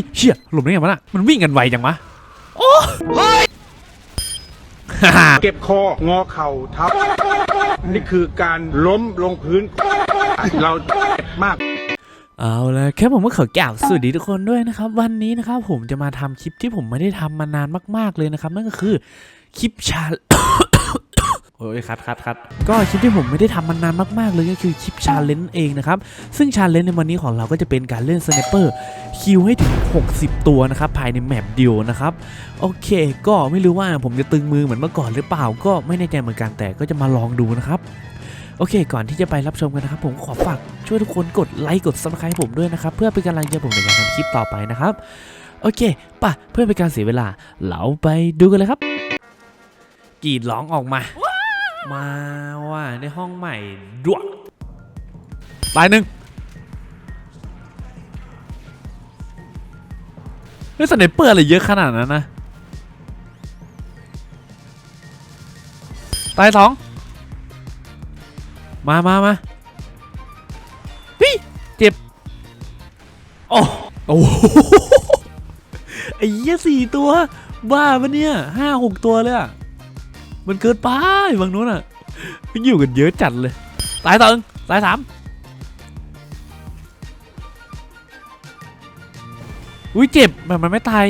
อุ้ยเชี่ยหลบได้ไงวะน่ะมันวิ่งกันไวจังวะโอ้ฮ่าฮ่าเก็บคองอเข่าทับ นี่คือการล้มลงพื้น เราเจ็บมากเอาละแค่ผมก็ขอกล่าวสวัสดีทุกคนด้วยนะครับ วันนี้นะครับผมจะมาทำคลิปที่ผมไม่ได้ทำมานานมาก ๆเลยนะครับ นั่นก็คือคลิปชา โอ้ยคัดคัดคัดก็คลิปที่ผมไม่ได้ทำมานานมากๆเลยก็คือคลิปชาเลนจ์เองนะครับ ซึ่งชาเลนจ์ในวันนี้ของเราก็จะเป็นการเล่นสไนเปอร์คิวให้ถึง 60 ตัวนะครับ ภายในแมปเดียวนะครับ โอเค ก็ไม่รู้ว่าผมจะตึงมือเหมือนเมื่อก่อนหรือเปล่า ก็ไม่แน่ใจเหมือนกันแต่ก็จะมาลองดูนะครับโอเค ก่อนที่จะไปรับชมกันนะครับ ผมขอฝากช่วยทุกคนกดไลค์กด subscribe ผมด้วยนะครับ เพื่อเป็นกำลังใจผมในการทำคลิปต่อไปนะครับ โอเคป่ะเพื่อเป็นการเสียเวลาเราไปดูกันเลยครับ กรีดร้องออกมา มาว่าในห้องใหม่ดวกตายหนึ่งเฮ้ยสไนเปอร์อะไรเยอะขนาดนั้นนะตายสองมามามาเฮ้ยเจ็บ โอ้โอ้โหไอ้เหี้ยสี่ตัว บ้าปะเนี่ยห้าหกตัวเลยอะ มันเกินไปบางนู้นอะมันอยู่กันเยอะจัดเลยตายต่อหนึ่งตายสามอุ้ยเจ็บมันมันไม่ตาย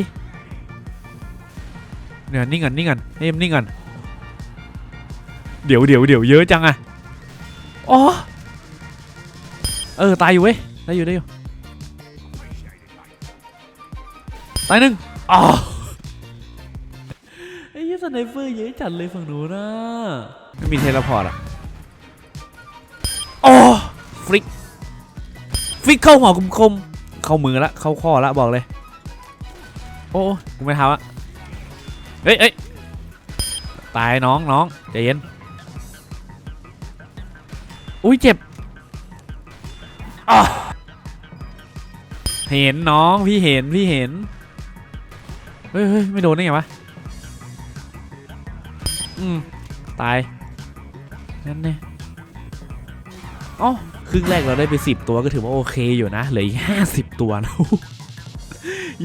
เนี่ยนิ่งกันนิ่งกันเฮ้ยนิ่งกันเดี๋ยวเดี๋ยวเดี๋ยวเยอะจังอะอ๋อเออตายอยู่เว้ยได้อยู่ได้อยู่ตายหนึ่งอ๋อ สไนเปอร์เยอะจัดเลยฝั่งนู้นนะไม่มีเทเลพอร์ตอะอ๋อฟลิกฟลิกเข้าหัวคมคมๆเข้ามือละเข้าข้อละบอกเลย โอ้กูไม่ทำอะเอ้ยเอ้ยตายน้องน้องใจเย็น อุ้ยเจ็บอะเห็นน้องพี่เห็นพี่เห็น เฮ้ยเฮ้ยไม่โดนได้ไงวะ อืม ตาย นั่นเนี่ยอ๋อครึ่งแรกเราได้ไปสิบตัวก็ถือว่าโอเคอยู่นะ เหลืออีกห้าสิบตัวนะ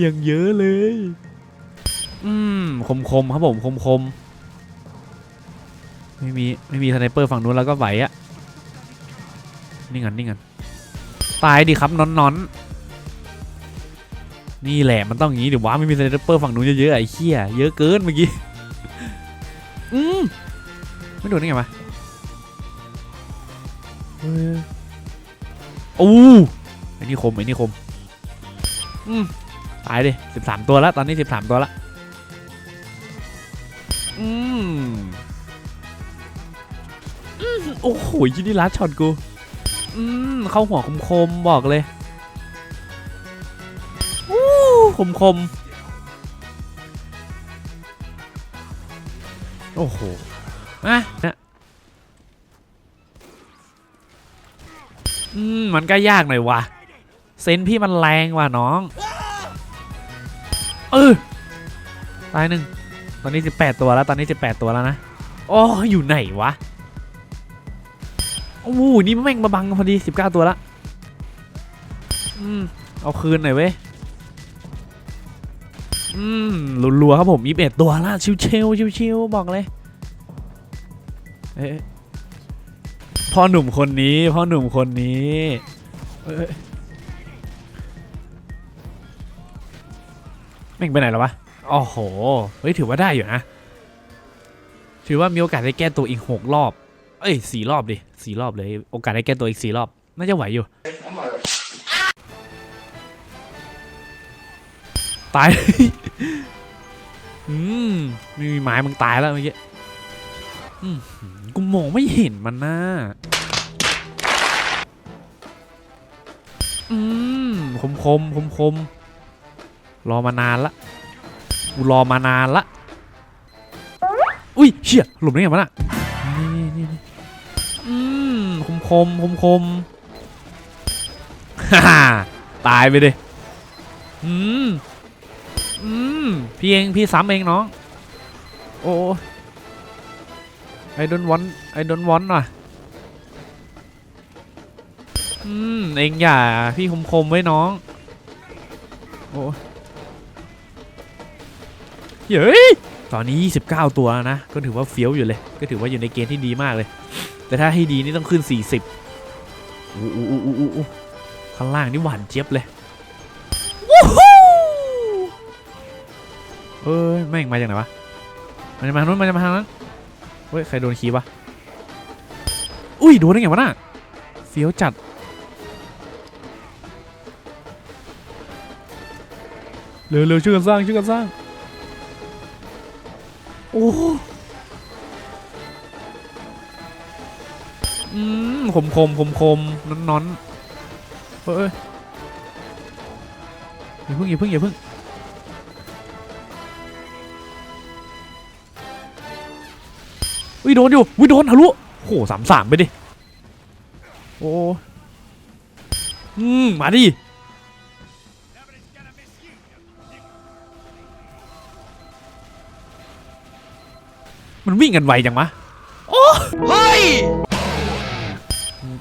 ยังเยอะเลย อืม คมคมครับผมคมคมไม่มี ไม่มีสไนเปอร์ฝั่งนู้นแล้วก็ไหวอะนี่งันนี่งันตายดิครับนอนนอนนี่แหละมันต้องอย่างนี้เดี๋ยวว้าไม่มีสไนเปอร์ฝั่งนู้นเยอะๆไอ้เหี้ยเยอะเกินเมื่อกี้ อืมไม่โดนได้ไงวะเออโอ้ไอ้นี่คมไอ้นี่คมอืมตายดิสิบสามตัวแล้วตอนนี้สิบสามตัวแล้วอืมอืมโอ้โหยี่นี่ลัดช็อตกูอืมเข้าหัวคมคมๆบอกเลยอู้คมคม โอ้โหอะนะอืมมันก็ยากหน่อยว่ะเซนส์พี่มันแรงว่ะน้องเออตายหนึ่งตอนนี้ 18 ตัวแล้วตอนนี้ 18 ตัวแล้วนะอ๋ออยู่ไหนวะโอ้โหนี่แม่งมาบังพอดี 19 ตัวละอืมเอาคืนหน่อยเว้ย อืมรัวๆครับผม21ตัวละชิวๆชิวๆบอกเลยเอ๊ะพ่อหนุ่มคนนี้ พ่อหนุ่มคนนี้แม่งไปไหนแล้ววะโอ้โห เฮ้ย ถือว่าได้อยู่นะ ถือว่ามีโอกาสได้แก้ตัวอีกหกรอบ เอ้ยสี่รอบดิสี่รอบเลย โอกาสได้แก้ตัวอีกสี่รอบ น่าจะไหวอยู่ ตายอืมไม่มีไม้มึงตายแล้วเมื่อกี้อืมกูมองไม่เห็นมันนะอืมคมคมคมคมรอมานานละกูรอมานานละอุ้ยเชี่ยหลบได้ไงวะน่ะนี่นี่อืมคมคมคมคมฮ่าฮ่าตายไปดิอืมอืม พี่เองพี่ซ้ำเองน้อง โอ้ไอดอนวอนไอดอนวอนว่ะอืมเองอย่าพี่คมคมๆไว้น้อง โอ้เฮ้ยตอนนี้ 29 ตัวแล้วนะ ก็ถือว่าเฟี้ยวอยู่เลย ก็ถือว่าอยู่ในเกณฑ์ที่ดีมากเลย แต่ถ้าให้ดีนี่ต้องขึ้น 40อู้อู้อู้อู้อู้ข้างล่างนี่หวานเจี๊ยบเลย เอ้ยแม่งมาจากไหนวะ มันจะมาทางนู้นมันจะมาทางนั้นเฮ้ยใครโดนคีบวะ อุ้ยโดนได้ไงวะน่ะเฟี้ยวจัด เร็วเร็วช่วยกันสร้างช่วยกันสร้าง โอ้อืมคมคมคมคมนอนนอนเฮ้ยอย่าเพิ่งอย่าเพิ่งอย่าเพิ่ง อุ้ยโดนอยู่อุ้ยโดนทะลุโหสามสามไปดิโอ้อืมมาดิมันวิ่งกันไวจังวะโอ้เฮ้ย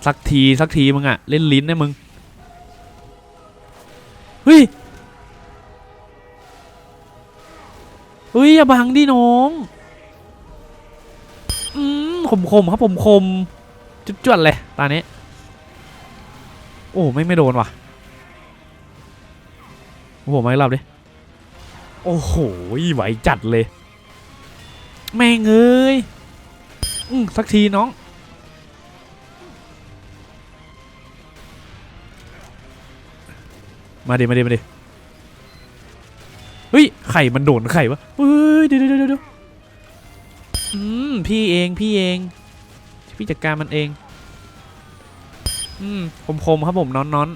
สักทีสักทีมึงอะเล่นลิ้นนะมึงเฮ้ยเฮ้ยอย่าบังดิน้อง คมคมๆครับผมคมจุดๆเลยตานี้ โอ้ไม่ไม่โดนว่ะโอ้โหไม่รับดิโอ้โหไหวจัดเลย แม่งเอ้ยอืมสักทีน้องมาดิมาดิมาดิเฮ้ยไข่มันโดนไข่วะเฮ้ยเดี๋ยวเดี๋ยวเดี๋ยวเดี๋ยว อืม พี่เองพี่เอง พี่จัดการมันเอง อืมคมคมครับผมนอนนอน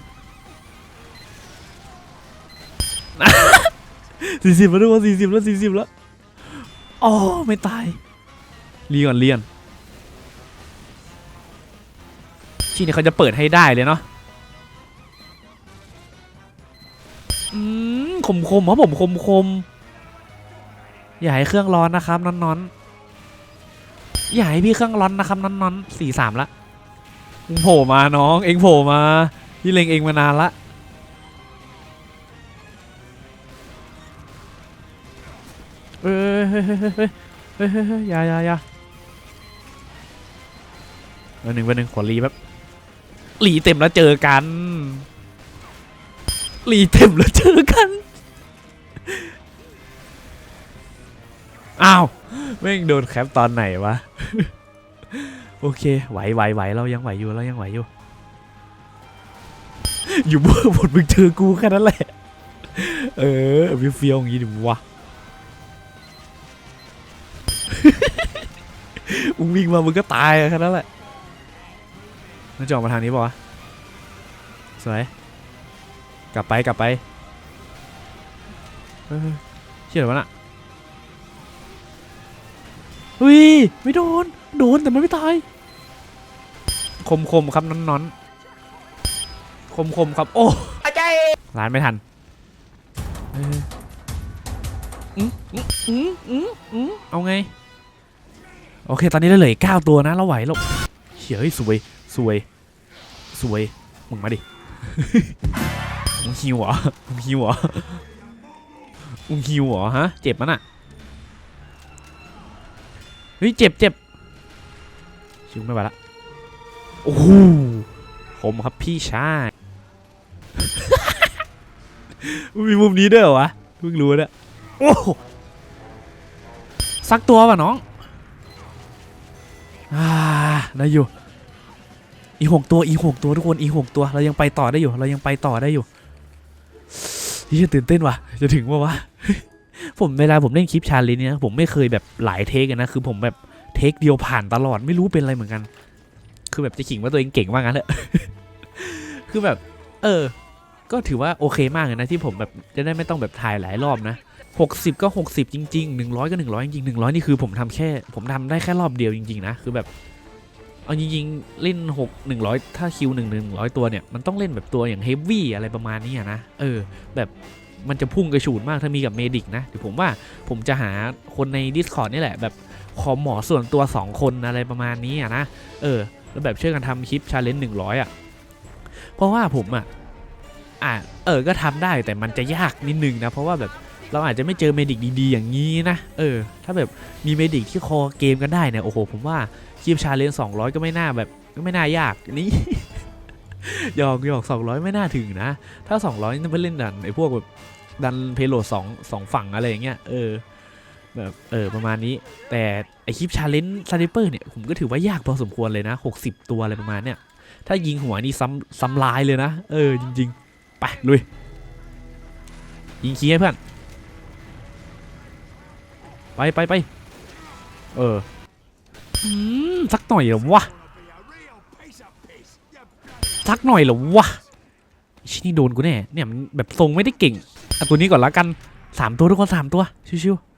สี่สิบแล้วด้วยสี่สิบแล้วสี่สิบแล้วอ๋อไม่ตายเลียนเลียนที่นี่เขาจะเปิดให้ได้เลยเนาะอืมคมคมครับผมคมคมอย่าให้เครื่องร้อนนะครับนอนนอนๆ อย่าให้พี่เครื่องร้อนนะครับนอนนอนสี่สามละเองโผล่มาน้อง เองโผล่มาพี่เล็งเองมานานละเอ้ยเฮ้ยเฮ้ยเฮ้ยเฮ้ยเฮ้ยเฮ้ยยอย่าอย่าอย่าหนึ่งวันหนึ่งขอรีแบบรีเต็มแล้วเจอกันรีเต็มแล้วเจอกันอ้าวแม่งโดนแคปตอนไหนวะ โอเค ไหวไหวไหวเรายังไหวอยู่ เรายังไหวอยู่ อยู่บนบนมึงเจอกูแค่นั้นแหละ เออวิวเฟียวอย่างงี้ดิวะมึงวิ่งมา มึงก็ตายแค่นั้นแหละมันจะออกมาทางนี้ป่าวะ สวย กลับไปกลับไปเฮ้ยเชี่ยอะไรวะน่ะเฮ้ย ไม่โดน โดนแต่มันไม่ตายคมคมๆครับนอนนอนคมคมๆครับ โอ้อาจารย์ร้านไม่ทันเอออืมอืมอืมอืมอืมเอาไง โอเค ตอนนี้เราเหลืออกเก้าตัวนะ เราไหวหรอกเฮ้ยเฮ้ยสวย สวย สวย มึงมาดิมึงฮิวเหรอมึงฮิวเหรอมึงฮิวเหรอฮะ เจ็บมันอะ เฮ้ย เจ็บเจ็บ ชิวไม่ไหวละ โอ้โหผมครับพี่ชายมีมุมนี้ด้วยเหรอวะเพิ่งรู้เนี่ยโอ้โหสักตัวป่ะน้องอ่าได้อยู่ อีกหกตัว อีกหกตัวทุกคน อีกหกตัว เรายังไปต่อได้อยู่ เรายังไปต่อได้อยู่ที่จะตื่นเต้นว่ะ จะถึงว่าวะ ผมเวลาผมเล่นคลิปชาเลนจ์เนี่ยผมไม่เคยแบบหลายเทคอะนะ คือผมแบบ เทคเดียวผ่านตลอดไม่รู้เป็นอะไรเหมือนกัน คือแบบจะขิงว่าตัวเองเก่งว่างั้นเถอะคือแบบ เออ ก็ถือว่าโอเคมากเลยนะที่ผมแบบจะได้ไม่ต้องแบบถ่ายหลายรอบนะ60 ก็ 60 จริง ๆ 100 ก็ 100 จริงๆ100 นี่คือผมทำแค่ ผมทำได้แค่รอบเดียวจริง ๆ นะ คือแบบ เอาจริงๆ เล่น 6 100 ถ้าคิว1 100 ตัวเนี่ย มันต้องเล่นแบบตัวอย่างเฮฟวี่อะไรประมาณนี้นะ เออ แบบมันจะพุ่งกระฉูดมากถ้ามีกับเมดิกนะเดี๋ยวผมว่าผมจะหาคนใน Discord นี่แหละแบบ ขอหมอส่วนตัว 2 คนอะไรประมาณนี้อะนะ เออ แล้วแบบช่วยกันทำคลิปชาเลนจ์100อะ เพราะว่าผมอะ อะ เออ ก็ทำได้แต่มันจะยากนิดนึงนะ เพราะว่าแบบเราอาจจะไม่เจอเมดิกดีๆ อย่างนี้นะ เออ ถ้าแบบมีเมดิกที่คอเกมกันได้เนี่ย โอ้โห ผมว่าคลิปชาเลนจ์200ก็ไม่น่าแบบก็ไม่น่ายากนี่ยอกยอก200ไม่น่าถึงนะ ถ้า200นี่ต้องไปเล่นดันไอ้พวกแบบดันเพโลสองสองฝั่งอะไรอย่างเงี้ย เออ แบบเออประมาณนี้ แต่ไอคลิปชาเลนจ์สไนเปอร์เนี่ยผมก็ถือว่ายากพอสมควรเลยนะ 60 ตัวอะไรประมาณเนี้ยถ้ายิงหัวนี่ซ้ำซ้ำลายเลยนะ เออจริง ๆ ไปลุย ยิงขี้ให้เพื่อน ไปไปไปเออสักหน่อยเหรอวะสักหน่อยเหรอวะชินี่โดนกูแน่เนี่ยมันแบบทรงไม่ได้เก่งเอาตัวนี้ก่อนละกันสามตัวทุกคนสามตัวชิวๆ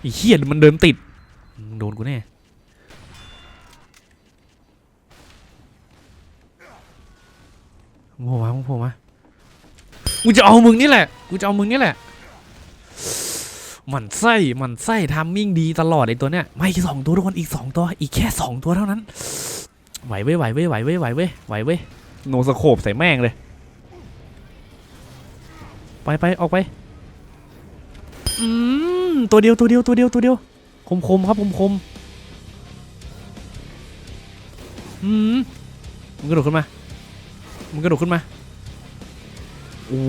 ไอีเหี้ยมันเดินติดอืมโดนกูแน่มึงโผล่มามึงโผล่มากูจะเอามึงนี่แหละ กูจะเอามึงนี่แหละหมันไส้หมันไส้ทามมิ่งดีตลอดไอตัวเนี้ย ไม่อีกสองตัวทุกคนอีกสองตัว อีกแค่สองตัวเท่านั้น ไหวเว้ย ไหวเว้ย ไหวเว้ย ไหวเว้ย ไหวเว้ย โนสโคปใส่แม่งเลย ไปไปออกไป อืม ตัวเดียวตัวเดียวตัวเดียวตัวเดียวคมคมครับคมคมอืมมึงกระโดดขึ้นมามึงกระโดดขึ้นมาโอ้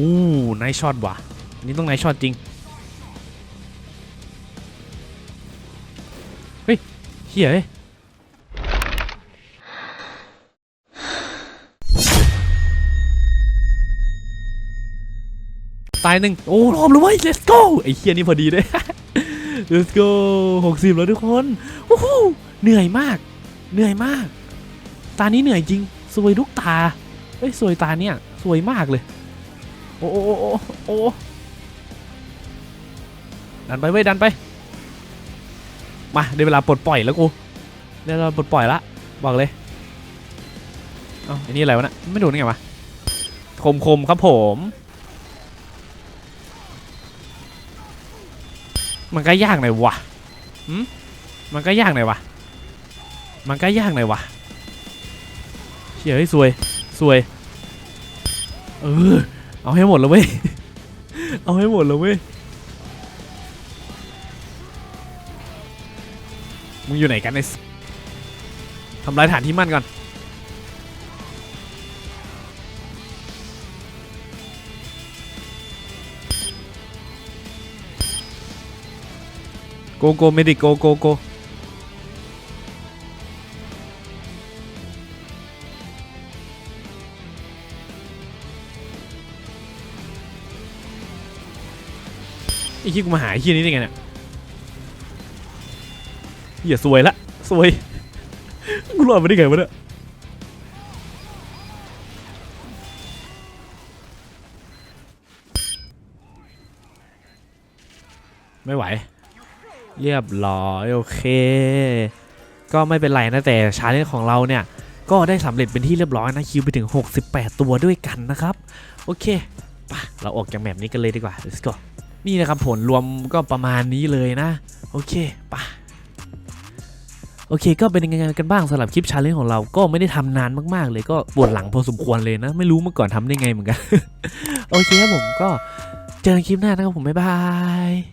นายช็อตว่ะนนี่ต้องนายช็อตจริงเฮ้ยเฮ้ย ตายหนึ่งโอ้รอบเลยเว้ย let's go ไอ้เฮียนี่พอดีเลย let's go หกสิบแล้วทุกคนวู้ฮู้เหนื่อยมาก เหนื่อยมาก ตานี้เหนื่อยจริง สวยทุกตาเอ้ยสวยตาเนี่ยสวยมากเลย โอ้โอ้โอ้โอ้ดันไปเว้ยดันไป มาได้เวลาปลดปล่อยแล้วกูได้เวลาปลดปล่อยละบอกเลยเอ้าอันนี้อะไรวะนะไม่โดนไงวะคมคมครับผม มันก็ยากหน่อยวะหืมมันก็ยากหน่อยวะมันก็ยากหน่อยวะเชี่ยให้ยซวยซวย เออ เอาให้หมดแล้วเว้ย เอาให้หมดแล้วเว้ย มึงอยู่ไหนกันไอ้ทำลายฐานที่มั่นก่อน โกโกเมดิโกโกโกไอ้ขี้กูมาหาไอ้ขี้นี้ได้ไงเนี่ยเหี้ยสวยละสวยกูรอดมาได้ไงวะเนี่ยไม่ไหว เรียบร้อยโอเค ก็ไม่เป็นไรนะแต่ชาเลนจ์ของเราเนี่ยก็ได้สำเร็จเป็นที่เรียบร้อยนะคิวไปถึง 68 ตัวด้วยกันนะครับ โอเคปะเราออกจากแมปนี้กันเลยดีกว่า let's go นี่นะครับผลรวมก็ประมาณนี้เลยนะ โอเคปะโอเค ก็เป็นยังไงกันบ้างสำหรับคลิปชาเลนจ์ของเราก็ไม่ได้ทำนานมากๆ เลยก็ปวดหลังพอสมควรเลยนะ ไม่รู้เมื่อก่อนทำได้ไงเหมือนกัน โอเคครับผมก็เจอกันคลิปหน้านะครับผมบ๊ายบาย